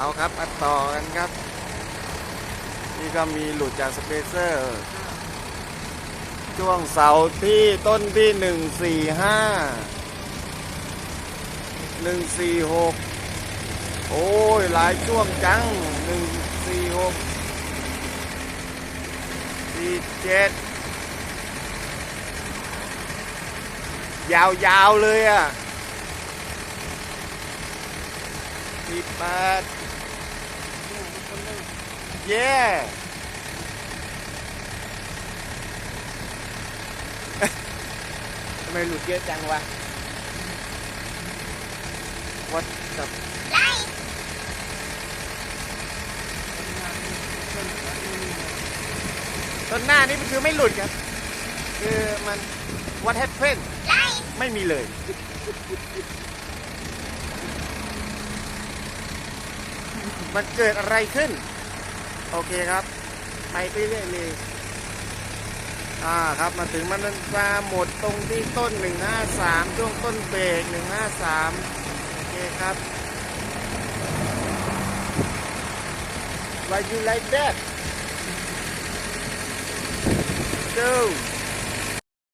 เอาครับอัดต่อกันครับ นี่ก็มีหลุดจากสเปเซอร์ช่วงเสาที่ต้นที่หนึ่งสี่ห้าหนึ่งสี่หกโอ้ย หลายช่วงจังหนึ่งสี่หกสี่เจ็ดยาวๆเลยอะ สี่แปดเย้ทำไมหลุดเยอะจังวะวัดกับต้นหน้านี่มันคือไม่หลุดครับ คือมัน what happened ไม่มีเลย มันเกิดอะไรขึ้น โอเคครับไปไปเรื่อยๆเลยอ่าครับมาถึงมันมาหมดตรงที่ต้น 153 ช่วงต้นเบรก153 โอเคครับ Why you like that? Go